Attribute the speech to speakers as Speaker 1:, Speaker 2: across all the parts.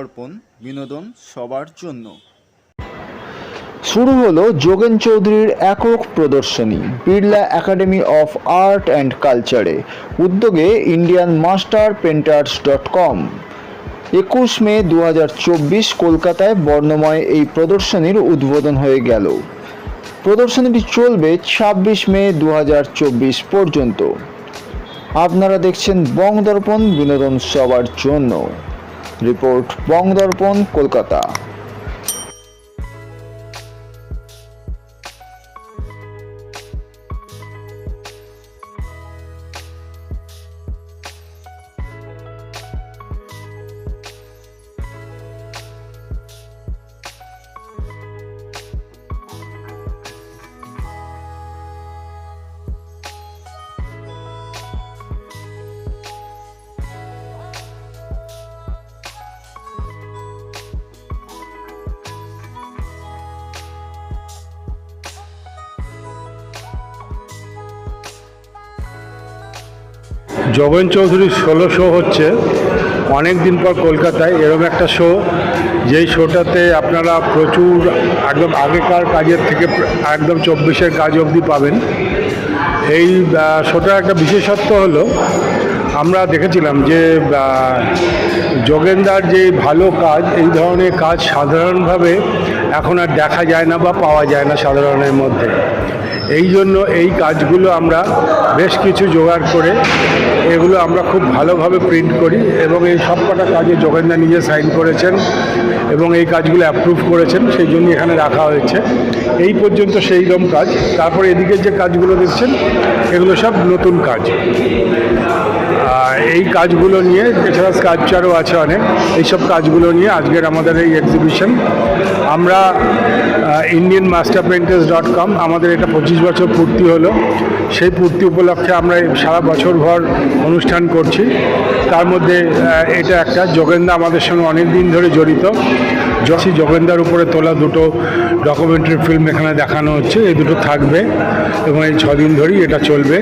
Speaker 1: দর্পণ বিনোদন সবার জন্য।
Speaker 2: শুরু হলো যোগেন চৌধুরীর একক প্রদর্শনী, Birla academy of art and কালচারে। উদ্যোগে Indian master painters dot com. একুশ মে দু হাজার চব্বিশ কলকাতায় বর্ণময় এই প্রদর্শনীর উদ্বোধন হয়ে গেল। প্রদর্শনীটি চলবে ছাব্বিশ মে দু হাজার চব্বিশ পর্যন্ত। আপনারা দেখছেন বং দর্পণ বিনোদন সবার জন্য। রিপোর্ট বঙ্গদর্পণ দর্পণ কলকাতা
Speaker 3: জগন চৌধুরীর ষোলো শো হচ্ছে। অনেক দিন পর কলকাতায় এরকম একটা শো যেই শোটাতে আপনারা প্রচুর একদম আগেকার কাজের থেকে একদম চব্বিশের কাজ অবধি পাবেন। এই শোটার একটা বিশেষত্ব হলো, আমরা দেখেছিলাম যে যোগেন্দার যে ভালো কাজ, এই ধরনের কাজ সাধারণভাবে এখন আর দেখা যায় না বা পাওয়া যায় না সাধারণের মধ্যে। এই জন্য এই কাজগুলো আমরা বেশ কিছু জোগাড় করে এগুলো আমরা খুব ভালোভাবে প্রিন্ট করি এবং এই সব কটা কাজে যোগেন্দা নিজে সাইন করেছেন এবং এই কাজগুলো অ্যাপ্রুভ করেছেন, সেই জন্য এখানে রাখা হয়েছে। এই পর্যন্ত সেই রকম কাজ। তারপরে এদিকে যে কাজগুলো দেখছেন, এগুলো সব নতুন কাজ। এই কাজগুলো নিয়ে, এছাড়া স্কাল্পচারও আছে অনেক, এইসব কাজগুলো নিয়ে আজকের আমাদের এই এক্সিবিশন আমরা Indian master painters dot com আমাদের এটা পঁচিশ বছর পূর্তি হলো। সেই পূর্তি উপলক্ষে আমরা সারা বছর ভর অনুষ্ঠান করছি। তার মধ্যে এটা একটা। যোগেন্দা আমাদের সঙ্গে অনেক দিন ধরে জড়িত। যশী যোগেন্দার উপরে তোলা দুটো ডকুমেন্টারি ফিল্ম এখানে দেখানো হচ্ছে। এই দুটো থাকবে এবং এই ছদিন ধরেই এটা চলবে।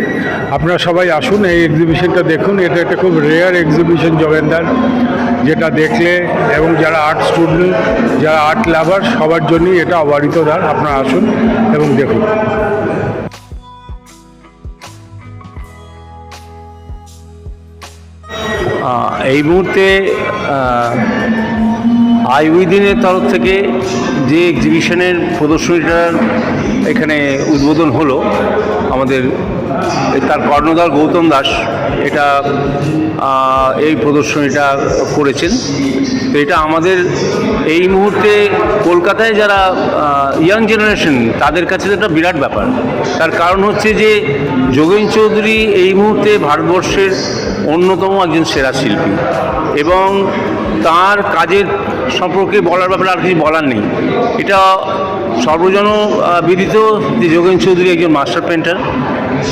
Speaker 3: আপনারা সবাই আসুন, এই এক্সিবিশনটা দেখুন। এটা একটা খুব রেয়ার এক্সিবিশন যোগেন্দার যেটা দেখলে এবং যারা আর্ট স্টুডেন্ট যারা আর্ট লাভার সবার জন্যই এটা অবারিত দ্বার। আপনারা আসুন এবং দেখুন।
Speaker 4: এই মুহূর্তে আই উইদিনের তরফ থেকে যে এক্সিবিশনের প্রদর্শনীটার এখানে উদ্বোধন হলো, আমাদের, তার কর্ণধার গৌতম দাস এটা এই প্রদর্শনীটা করেছেন। তো এটা আমাদের এই মুহূর্তে কলকাতায় যারা ইয়াং জেনারেশন তাদের কাছে একটা বিরাট ব্যাপার। তার কারণ হচ্ছে যে, যোগেন চৌধুরী এই মুহূর্তে ভারতবর্ষের অন্যতম একজন সেরা শিল্পী। এবং তার কাজের সম্পর্কে বলার ব্যাপারে আর কিছু বলার নেই। এটা সর্বজন বিদিত যে যোগেন চৌধুরী একজন মাস্টার পেন্টার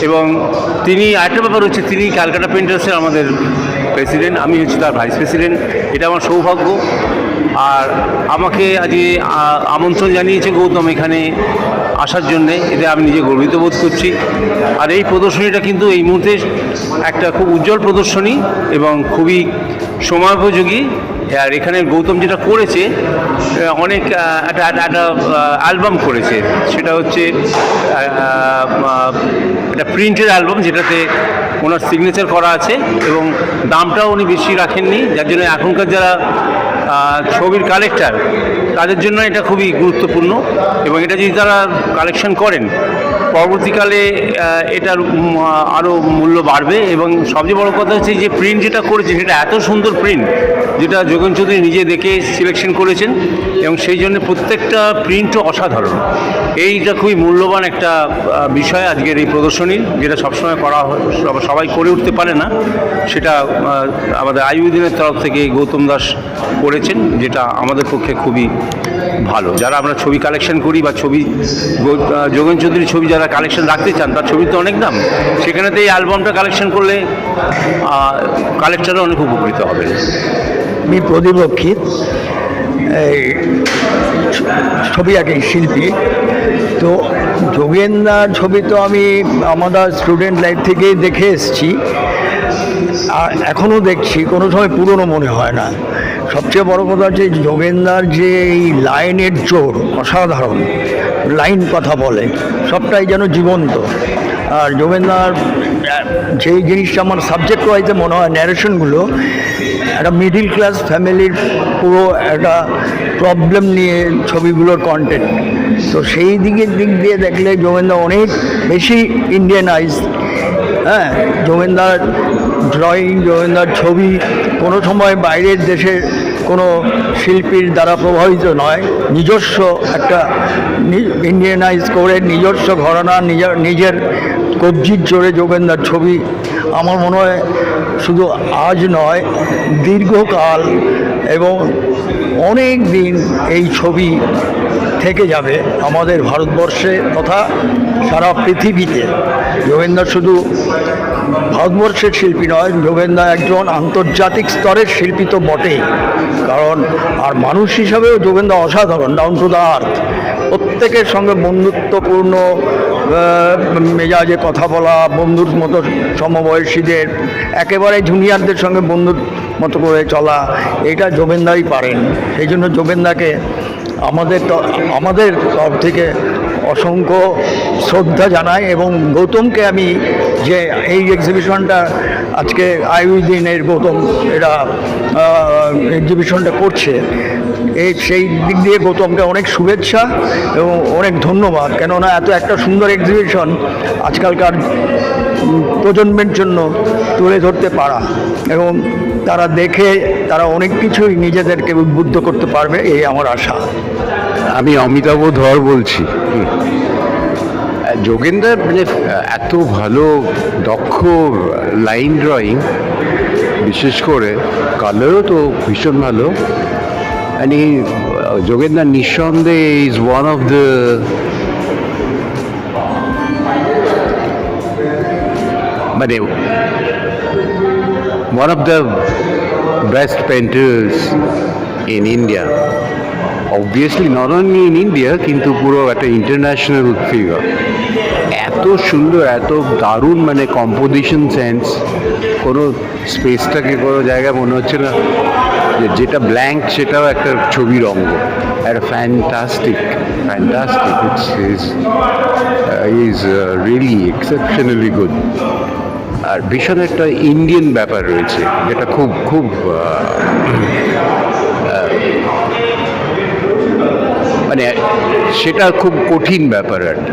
Speaker 4: এবং তিনি আরেকটা ব্যাপার হচ্ছে, তিনি ক্যালকাটা পেন্টার্সের আমাদের প্রেসিডেন্ট, আমি হচ্ছি তার ভাইস প্রেসিডেন্ট। এটা আমার সৌভাগ্য। আর আমাকে আজকে আমন্ত্রণ জানিয়েছে গৌতম এখানে আসার জন্যে। এটা আমি নিজে গর্বিত বোধ করছি। আর এই প্রদর্শনীটা কিন্তু এই মুহূর্তে একটা খুব উজ্জ্বল প্রদর্শনী এবং খুবই সময়োপযোগী। আর এখানে গৌতম যেটা করেছে অনেক একটা, একটা- অ্যালবাম করেছে। সেটা হচ্ছে একটা প্রিন্টের অ্যালবাম যেটাতে ওনার সিগনেচার করা আছে এবং দামটাও উনি বেশি রাখেননি। যার জন্য এখনকার যারা ছবির কালেক্টর তাদের জন্য এটা খুবই গুরুত্বপূর্ণ এবং এটা যদি তারা কালেকশন করেন, পরবর্তীকালে এটার আরও মূল্য বাড়বে এবং সবচেয়ে বড় কথা হচ্ছে যে প্রিন্ট যেটা করেছে, সেটা এত সুন্দর প্রিন্ট যেটা যোগেন চৌধুরী নিজে দেখে সিলেকশন করেছেন এবং সেই জন্য প্রত্যেকটা প্রিন্টও অসাধারণ। এইটা খুবই মূল্যবান একটা বিষয় আজকের এই প্রদর্শনীর যেটা সবসময় করা সবাই করে উঠতে পারে না। সেটা আমাদের আয়ুদিনের তরফ থেকে গৌতম দাস করেছেন, যেটা আমাদের পক্ষে খুবই ভালো। যারা আমরা ছবি কালেকশন করি বা ছবি যোগেন চৌধুরীর ছবি যারা কালেকশন রাখতে চান, তার ছবি তো অনেক দাম। সেখানেতে এই অ্যালবামটা কালেকশন করলে কালেক্টরও অনেক উপকৃত হবে।
Speaker 5: আমি প্রদীপ রক্ষিত এই ছবি আঁকি শিল্পী। তো যোগেন্দার ছবি তো আমি আমাদের স্টুডেন্ট লাইফ থেকেই দেখে এসেছি। এখনও দেখছি, কোনো সময় পুরনো মনে হয় না। সবচেয়ে বড় কথা হচ্ছে যোগেন্দার যে এই লাইনের জোর অসাধারণ, লাইন কথা বলে, সবটাই যেন জীবন্ত। আর যোগেন্দার যেই জিনিসটা আমার সাবজেক্ট ওয়াইজে মনে হয় ন্যারেশনগুলো একটা মিডিল ক্লাস ফ্যামিলির পুরো একটা প্রবলেম নিয়ে ছবিগুলোর কন্টেন্ট তো সেই দিকের দিক দিয়ে দেখলে যোগেন্দা অনেক বেশি ইন্ডিয়ানাইজ হ্যাঁ যোগেন্দার ড্রয়িং যোগেন্দার ছবি কোনো সময় বাইরের দেশের কোনো শিল্পীর দ্বারা প্রভাবিত নয়। নিজস্ব একটা ইন্ডিয়ানাইজ করে নিজস্ব ঘরানা, নিজের নিজের কবজির জোরে যোগেন্দার ছবি। আমার মনে হয় শুধু আজ নয়, দীর্ঘকাল এবং অনেক দিন এই ছবি থেকে যাবে আমাদের ভারতবর্ষে তথা সারা পৃথিবীতে। যোগেন্দা শুধু ভারতবর্ষের শিল্পী নয় যোগেন্দা একজন আন্তর্জাতিক স্তরের শিল্পী তো বটেই। কারণ, আর মানুষ হিসাবেও যোগেন্দা অসাধারণ ডাউন টু দ্য আর্থ প্রত্যেকের সঙ্গে বন্ধুত্বপূর্ণ মেজাজে কথা বলা, বন্ধুর মতো সমবয়সীদের, একেবারে জুনিয়রদের সঙ্গে বন্ধুর মতো করে চলা, এটা জোবেন্দাই পারেন। সেই জন্য জোবেন্দাকে আমাদের আমাদের তরফ থেকে অসংখ্য শ্রদ্ধা জানাই এবং গৌতমকে আমি যে এই এক্সিবিশনটা আজকে আয়ুদিনের গৌতম এরা এক্সিবিশনটা করছে। এই সেই দিক দিয়ে গৌতমকে অনেক শুভেচ্ছা এবং অনেক ধন্যবাদ। কেননা এত একটা সুন্দর এক্সিবিশন আজকালকার প্রজন্মের জন্য তুলে ধরতে পারা এবং তারা দেখে তারা অনেক কিছুই নিজেদেরকে উদ্বুদ্ধ করতে পারবে, এই আমার আশা।
Speaker 6: আমি অমিতাভ ধর বলছি। যোগেন্দ্র মানে এত ভালো, দক্ষ লাইন ড্রয়িং বিশেষ করে কালারও তো ভীষণ ভালো মানে যোগেন্দ্র নিঃসন্দেহে ইজ ওয়ান অফ দ্য মানে one of the best painters in India. Obviously, not only in India, কিন্তু পুরো একটা ইন্টারন্যাশনাল ফিগার এত সুন্দর এত দারুণ মানে কম্পোজিশন সেন্স কোনো স্পেসটাকে কোনো জায়গায় মনে হচ্ছে না যে যেটা ব্ল্যাঙ্ক সেটাও একটা ছবির অঙ্গ। একটা fantastic fantastic it's is is really exceptionally good আর ভীষণ একটা ইন্ডিয়ান ব্যাপার রয়েছে যেটা খুব খুব আহ, মানে সেটা খুব কঠিন ব্যাপার আর কি।